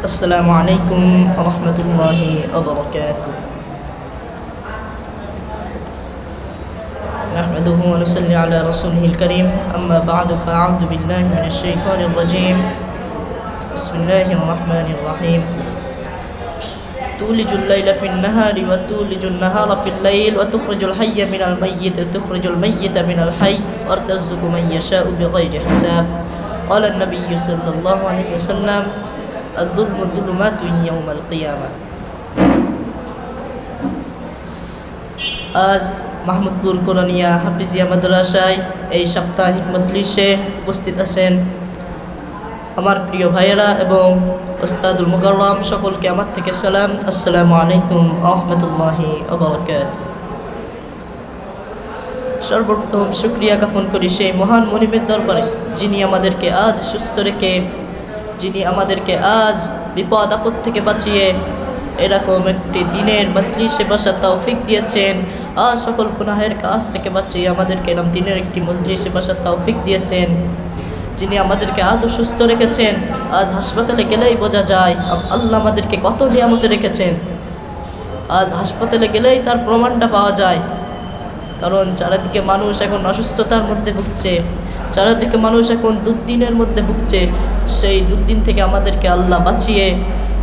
السلام عليكم ورحمة الله وبركاته. نحمده ونصلي على رسوله الكريم. أما بعد فأعوذ بالله من الشيطان الرجيم. بسم الله الرحمن الرحيم. تولج الليل في النهار وتولج النهار في الليل وتخرج الحي من الميت وتخرج الميت من الحي وترزق من يشاء بغير حساب. قال النبي صلى الله عليه وسلم الظلم ظلمات يوم القيامة আজ মাহমুদপুর কোরআনিয়া হাফিজিয়া মাদ্রাসায় এই সাপ্তাহিক মজলিসে উপস্থিত আছেন আমার প্রিয় ভাইয়েরা এবং ওস্তাদুল মুকাররম সকলকে আমার থেকে সালাম আসসালামু আলাইকুম আহমতুল্লাহি আবরকাত সর্বপ্রথম শুক্রিয়া জ্ঞাপন করি সেই মহান মনিবের দরবারে যিনি আমাদেরকে আজ সুস্থ রেখে যিনি আমাদেরকে আজ বিপদ, আপদ থেকে বাঁচিয়ে এরকম একটি দিনের মজলিসে বসার তৌফিক দিয়েছেন আর সকল গুনাহের কাজ থেকে বাঁচিয়ে আমাদেরকে এরকম দিনের একটি মজলি মজলিসে বসার তৌফিক দিয়েছেন। যিনি আমাদেরকে আজও সুস্থ রেখেছেন, আজ হাসপাতালে গেলেই বোঝা যায়, আল্লাহ আমাদেরকে কত নিয়ামতে রেখেছেন। আজ হাসপাতালে গেলেই তার প্রমাণটা পাওয়া যায়। কারণ চারিদিকে মানুষ এখন অসুস্থতার মধ্যে ভুগছে, চারিদিকে মানুষ এখন দুর্দিনের মধ্যে ভুগছে। সেই দুর্দিন থেকে আমাদেরকে আল্লাহ বাঁচিয়ে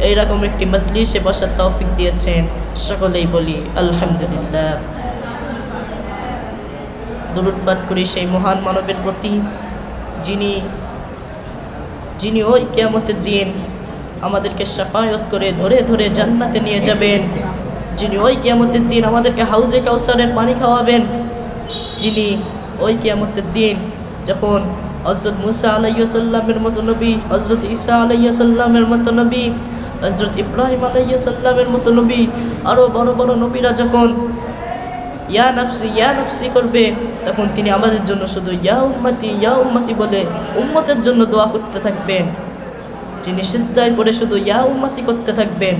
এইরকম একটি মজলিসে বসার তৌফিক দিয়েছেন। সকলেই বলি, আলহামদুলিল্লাহ। দরুদ পাঠ করি সেই মহান মানবের প্রতি, যিনি যিনি ওই কেয়ামতের দিন আমাদেরকে সাফায়ত করে ধরে ধরে জান্নাতে নিয়ে যাবেন, যিনি ওই কেয়ামতের দিন আমাদেরকে হাউজে কাউসারের পানি খাওয়াবেন, যিনি ওই কেয়ামতের দিন যখন হজরত মুসা আলাইসাল্লামের মতো নবী হজরত ঈসা আলাইসাল্লামের মতো নবী হজরত ইব্রাহিম আলাইসাল্লামের মতো নবী আরও বড় বড় নবীরা যখন ইয়া নাফসি, ইয়া নফসি করবে, তখন তিনি আমাদের জন্য শুধু ইয়া উম্মতি ইয়া উম্মতি বলে উম্মতের জন্য দোয়া করতে থাকবেন। যিনি সিজদায় পড়ে শুধু ইয়া উম্মতি করতে থাকবেন।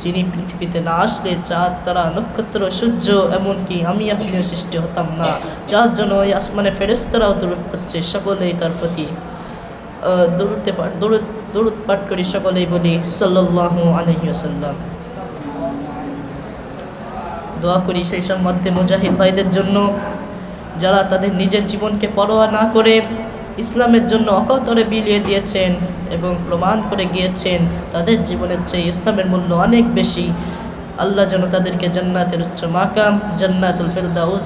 যিনি পৃথিবীতে না আসলে চাঁদ তারা নক্ষত্র সূর্য এমনকি আমি আপনিও সৃষ্টি হতাম না। যার জন্য ওই আসমানে ফেরেস্তরাও দূরত পাচ্ছে সকলেই তার প্রতি পাঠ দরুদ দরুদ পাঠ করি, সকলেই বলি, সাল্লাল্লাহু আলাইহি ওয়াসাল্লাম। দোয়া করি সেই সব মধ্যে মুজাহিদ ভাইদের জন্য, যারা তাদের নিজের জীবনকে পরোয়া না করে ইসলামের জন্য অকতরে বিলিয়ে দিয়েছেন এবং প্রমাণ করে গিয়েছেন, তাদের জীবনের চেয়ে ইসলামের মূল্য অনেক বেশি। আল্লাহ যেন তাদেরকে জান্নাতের উচ্চ মাকাম, জান্নাতুল ফেরদাউস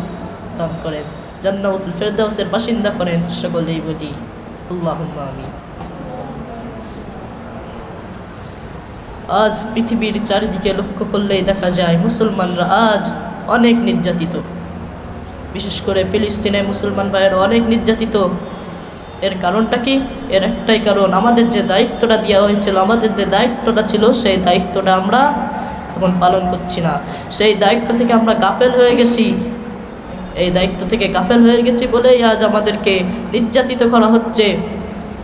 দান করেন। জান্নাতুল ফেরদাউসের বাসিন্দা করেন সকলেই বলি। আল্লাহ আমিন। আজ পৃথিবীর চারিদিকে লক্ষ্য করলেই দেখা যায়, মুসলমানরা আজ অনেক নির্যাতিত। বিশেষ করে ফিলিস্তিনে মুসলমান ভাইয়েরা অনেক নির্যাতিত। এর কারণটা কি? এর একটাই কারণ, আমাদের যে দায়িত্বটা দেওয়া হয়েছিল, আমাদের যে দায়িত্বটা ছিল, সেই দায়িত্বটা আমরা এখন পালন করছি না। সেই দায়িত্ব থেকে আমরা গাফেল হয়ে গেছি। এই দায়িত্ব থেকে গাফেল হয়ে গেছি বলেই আজ আমাদেরকে নির্যাতিত করা হচ্ছে।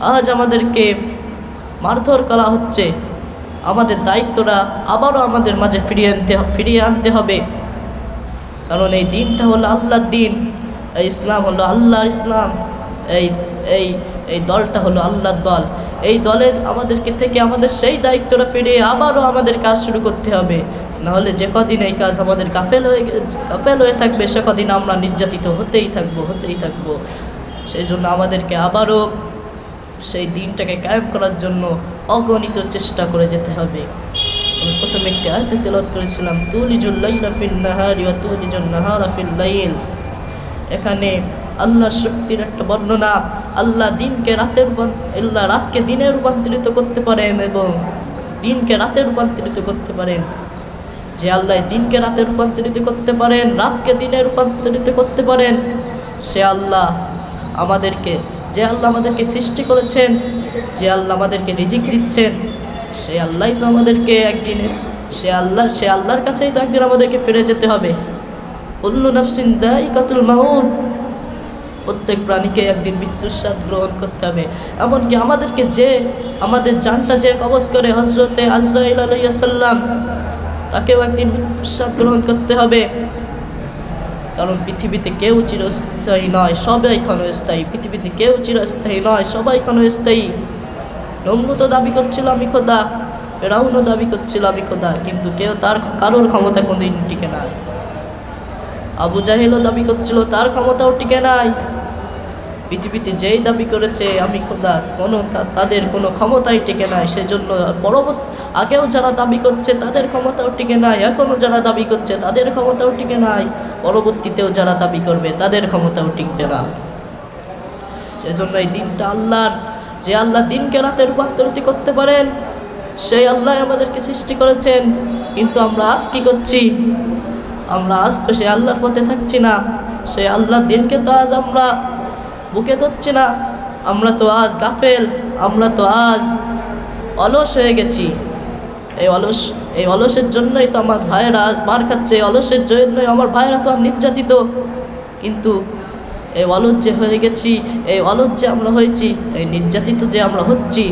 আজ আমাদেরকে মারধর করা হচ্ছে। আমাদের দায়িত্বটা আবারও আমাদের মাঝে ফিরিয়ে আনতে ফিরিয়ে আনতে হবে। কারণ এই দিনটা হলো আল্লাহর দিন। এই ইসলাম হলো আল্লাহর ইসলাম। এই এই এই দলটা হলো আল্লাহর দল। এই দলের আমাদেরকে থেকে আমাদের সেই দায়িত্বটা ফিরিয়ে আবারও আমাদের কাজ শুরু করতে হবে। নাহলে যে কদিন এই কাজ আমাদের কাপেল হয়ে কাপেল হয়ে থাকবে, সে কদিন আমরা নির্যাতিত হতেই থাকব হতেই থাকব। সেই জন্য আমাদেরকে আবারও সেই দিনটাকে কায়েম করার জন্য অগণিত চেষ্টা করে যেতে হবে। আমি প্রথমে একটি আয়তে তেলত করেছিলাম, তুলিজুল লাইলা ফিল নাহারি ওয়া তুলিজুন নাহারা ফিল লাইল। এখানে আল্লাহর শক্তির একটা বর্ণনা। আল্লাহ দিনকে রাতে আল্লাহ রাতকে দিনে রূপান্তরিত করতে পারেন এবং দিনকে রাতে রূপান্তরিত করতে পারেন। যে আল্লাহ দিনকে রাতে রূপান্তরিত করতে পারেন, রাতকে দিনে রূপান্তরিত করতে পারেন, সে আল্লাহ আমাদেরকে যে আল্লাহ আমাদেরকে সৃষ্টি করেছেন, যে আল্লাহ আমাদেরকে রিজিক দিচ্ছেন, সে আল্লাহই তো আমাদেরকে একদিন সে আল্লাহ সে আল্লাহর কাছেই তো একদিন আমাদেরকে ফিরে যেতে হবে। কুল্লু নাফসিন যাই কাতুল মাহুদ প্রত্যেক প্রাণীকে একদিন মৃত্যুর স্বাদ গ্রহণ করতে হবে। এমনকি আমাদেরকে যে, আমাদের জানটা যে কবজ করে হজরতে আজরাইল আলাইসাল্লাম তাকেও একদিন মৃত্যুর স্বাদ গ্রহণ করতে হবে। কারণ পৃথিবীতে কেউ চিরস্থায়ী নয়, সবাই ক্ষণস্থায়ী। পৃথিবীতে কেউ চিরস্থায়ী নয়, সবাই ক্ষণস্থায়ী। নমরুদও দাবি করছিল, আমি খোদা। ফেরাউনও দাবি করছিল, আমি খোদা। কিন্তু কেউ তার কারোর ক্ষমতা কোনোদিন টিকে নাই আবু জাহেলও দাবি করছিল, তার ক্ষমতাও টিকে নাই। পৃথিবীতে যেই দাবি করেছে, আমি খোদা, কোনো তাদের কোনো ক্ষমতাই টিকে নাই। সেজন্য পরবর্তী, আগেও যারা দাবি করছে, তাদের ক্ষমতাও টিকে নাই। এখনও যারা দাবি করছে, তাদের ক্ষমতাও টিকে নাই। পরবর্তীতেও যারা দাবি করবে, তাদের ক্ষমতাও টিকবে না। সেজন্য এই দিনটা আল্লাহর, যে আল্লাহ দিনকে রাতে রূপান্তরিত করতে পারেন, সেই আল্লাহ আমাদেরকে সৃষ্টি করেছেন। কিন্তু আমরা আজ কী করছি? আমরা আজ তো সেই আল্লাহর পথে থাকছি না। সেই আল্লাহর দিনকে তো আজ আমরা বুকে ধরছি না। আমরা তো আজ গাফেল, আমরা তো আজ অলস হয়ে গেছি। এই অলস, এই অলসের জন্যই তো আমার ভাইয়েরা আজ মার খাচ্ছে, এই অলসের জন্যই আমার ভাইয়েরা তো আর নির্যাতিত। কিন্তু এই অলস যে হয়ে গেছি, এই অলস যে আমরা হয়েছি, এই নির্যাতিত যে আমরা হচ্ছি,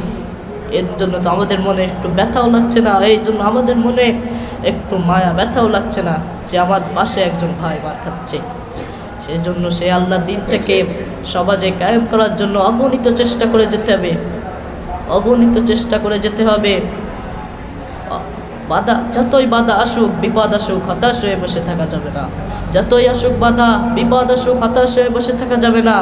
এর জন্য তো আমাদের মনে একটু ব্যথাও লাগছে না। এই জন্য আমাদের মনে একটু মায়া ব্যথাও লাগছে না যে আমার পাশে একজন ভাই মার খাচ্ছে। সেই জন্য সেই আল্লাহ দিন থেকে সমাজে কায়েম করার জন্য অগণিত চেষ্টা করে যেতে হবে। অগণিত চেষ্টা করে যেতে হবে। বাধা, যতই বাধা আসুক, বিপদ আসুক, হতাশ হয়ে বসে থাকা যাবে না। যতই আসুক বাধা, বিপদ আসুক, হতাশ হয়ে বসে থাকা যাবে না।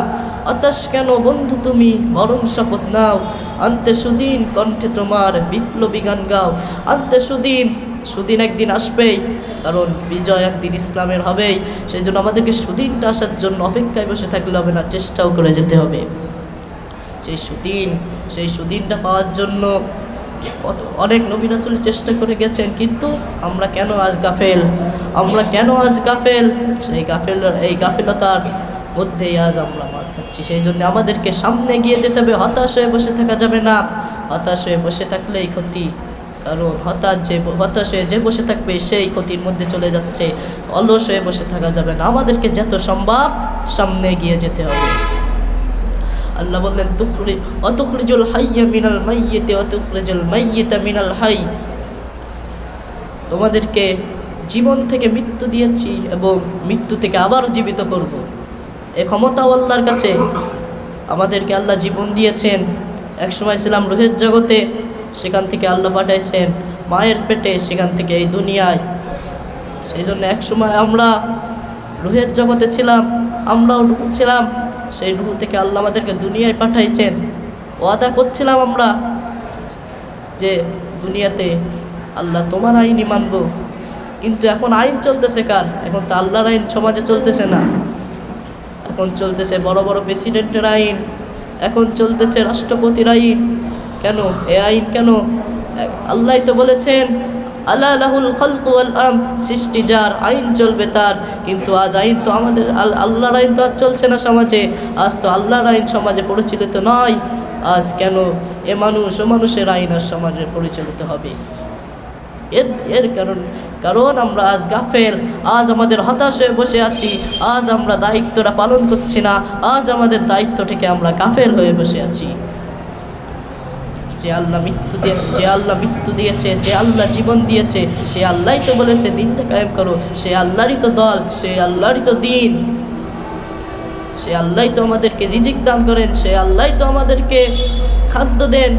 হতাশ কেন বন্ধু তুমি? বরং শপথ নাও। আনতে সুদিন কণ্ঠে তোমার বিপ্লবী গান গাও। আনতে সুদিন সুদিন একদিন আসবেই, কারণ বিজয় একদিন ইসলামের হবেই। সেই জন্য আমাদেরকে সুদিনটা আসার জন্য অপেক্ষায় বসে থাকলে হবে না, চেষ্টাও করে যেতে হবে। সেই সুদিন, সেই সুদিনটা পাওয়ার জন্য কত, অনেক নবীন আসলে চেষ্টা করে গেছেন, কিন্তু আমরা কেন আজ গাফেল? আমরা কেন আজ গাফেল? সেই গাফেল, এই গাফেলতার মধ্যেই আজ আমরা মার খাচ্ছি। সেই জন্য আমাদেরকে সামনে গিয়ে যেতে হবে, হতাশ হয়ে বসে থাকা যাবে না। হতাশ হয়ে বসে থাকলেই ক্ষতি। কারণ হতাশ যে হতাশ হয়ে যে বসে থাকবে সেই ক্ষতির মধ্যে চলে যাচ্ছে। অলস হয়ে বসে থাকা যাবে না। আমাদেরকে যত সম্ভব সামনে গিয়ে যেতে হবে। আল্লাহ বললেন, তুখরি, অতুখরিজুল হাইয়া মিনাল মাইয়েতে, অতুখরিজুল মাইয়েতা মিনাল হাই। তোমাদেরকে জীবন থেকে মৃত্যু দিয়েছি এবং মৃত্যু থেকে আবার জীবিত করব। এ ক্ষমতাও আল্লাহর কাছে। আমাদেরকে আল্লাহ জীবন দিয়েছেন। এক সময় ছিলাম রোহের জগতে। সেখান থেকে আল্লাহ পাঠাইছেন, মায়ের পেটে সেখান থেকে এই দুনিয়ায়। সেই জন্য এক সময় আমরা রুহের জগতে ছিলাম, আমরাও ছিলাম, সেই রুহু থেকে আল্লাহ আমাদেরকে দুনিয়ায় পাঠাইছেন। ওয়াদা করছিলাম আমরা যে দুনিয়াতে আল্লাহ তোমার আইনই মানব। কিন্তু এখন আইন চলতেছে কার? এখন তো আল্লাহর আইন সমাজে চলতেছে না। এখন চলতেছে বড় বড় প্রেসিডেন্টের আইন, এখন চলতেছে রাষ্ট্রপতির আইন। কেন? এ আইন কেন? আল্লাহ তো বলেছেন আল্লাহ লাহুল খলক ওয়াল আম সৃষ্টি যার আইন চলবে তার, কিন্তু আজ আইন তো আমাদের, আল- আল্লাহর আইন তো আর চলছে না সমাজে, আজ তো আল্লাহর আইন সমাজে পরিচালিত নয়, আজ কেন এ মানুষ ও মানুষের আইন আর সমাজে পরিচালিত হবে? এর এর কারণ কারণ আমরা আজ গাফেল, আজ আমাদের হতাশ হয়ে বসে আছি, আজ আমরা দায়িত্বটা পালন করছি না, আজ আমাদের দায়িত্ব থেকে আমরা গাফেল হয়ে বসে আছি। যে আল্লাহ মৃত্যু দিয়ে, যে আল্লাহ মৃত্যু দিয়েছে, যে আল্লাহ জীবন দিয়েছে, সে আল্লাহই তো বলেছে, দিনটা কায়েম করো। সে আল্লাহরই তো দল, সে আল্লাহরই তো দিন। সে আল্লাহই তো আমাদেরকে রিজিক দান করেন, সে আল্লাহ তো আমাদেরকে খাদ্য দেন।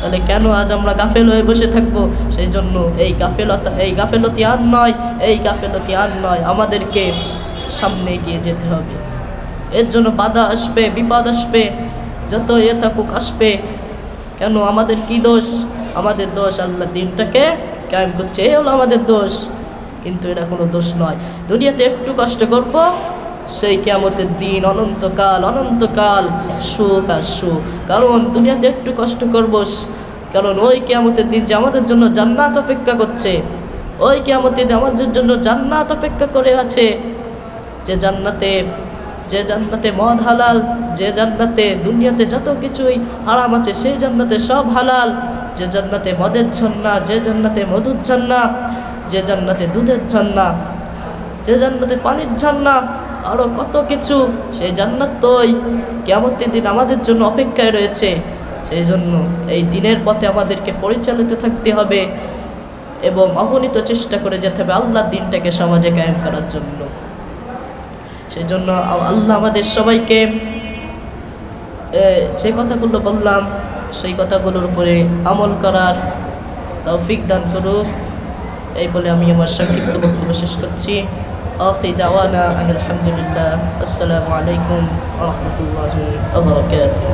তাহলে কেন আজ আমরা গাফেল হয়ে বসে থাকব? সেই জন্য এই গাফেলতা, এই গাফেলতি আর নয়, এই গাফেলতি আর নয়, আমাদেরকে সামনে এগিয়ে যেতে হবে। এর জন্য বাধা আসবে, বিপদ আসবে যত এ থাকুক আসবে। কেন আমাদের কি দোষ? আমাদের দোষ আল্লাহ দিনটাকে কায়েম করছে, এই হলো আমাদের দোষ। কিন্তু এটা কোনো দোষ নয়। দুনিয়াতে একটু কষ্ট করব, সেই কেমতের দিন অনন্তকাল অনন্তকাল সুখ আর সুখ। কারণ দুনিয়াতে একটু কষ্ট করব, কারণ ওই কেমতের দিন যে আমাদের জন্য জান্নাত অপেক্ষা করছে, ওই কেমতের দিন আমাদের জন্য জান্নাত অপেক্ষা করে আছে। যে জান্নাতে যে জান্নাতে মদ হালাল, যে জান্নাতে দুনিয়াতে যত কিছুই হারাম আছে সেই জান্নাতে সব হালাল। যে জান্নাতে মদের ঝর্ণা, যে জান্নাতে মধুর ঝর্ণা, যে জান্নাতে দুধের ঝর্ণা, যে জান্নাতে পানির ঝর্ণা আরও কত কিছু সেই জান্নাত তো ওই কেমতের দিন আমাদের জন্য অপেক্ষায় রয়েছে। সেই জন্য এই দিনের পথে আমাদেরকে পরিচালিত থাকতে হবে এবং অগণিত চেষ্টা করে যেতে হবে আল্লাহর দিনটাকে সমাজে কায়েম করার জন্য। সেই জন্য আল্লাহ আমাদের সবাইকে যে কথাগুলো বললাম, সেই কথাগুলোর উপরে আমল করার তৌফিক দান করুক। এই বলে আমি আমার সংক্ষিপ্ত বক্তব্য শেষ করছি। আফি দাওয়ানা আলহামদুলিল্লাহ। আসসালামু আলাইকুম রহমতুল্লাহ বারাকাতুহু।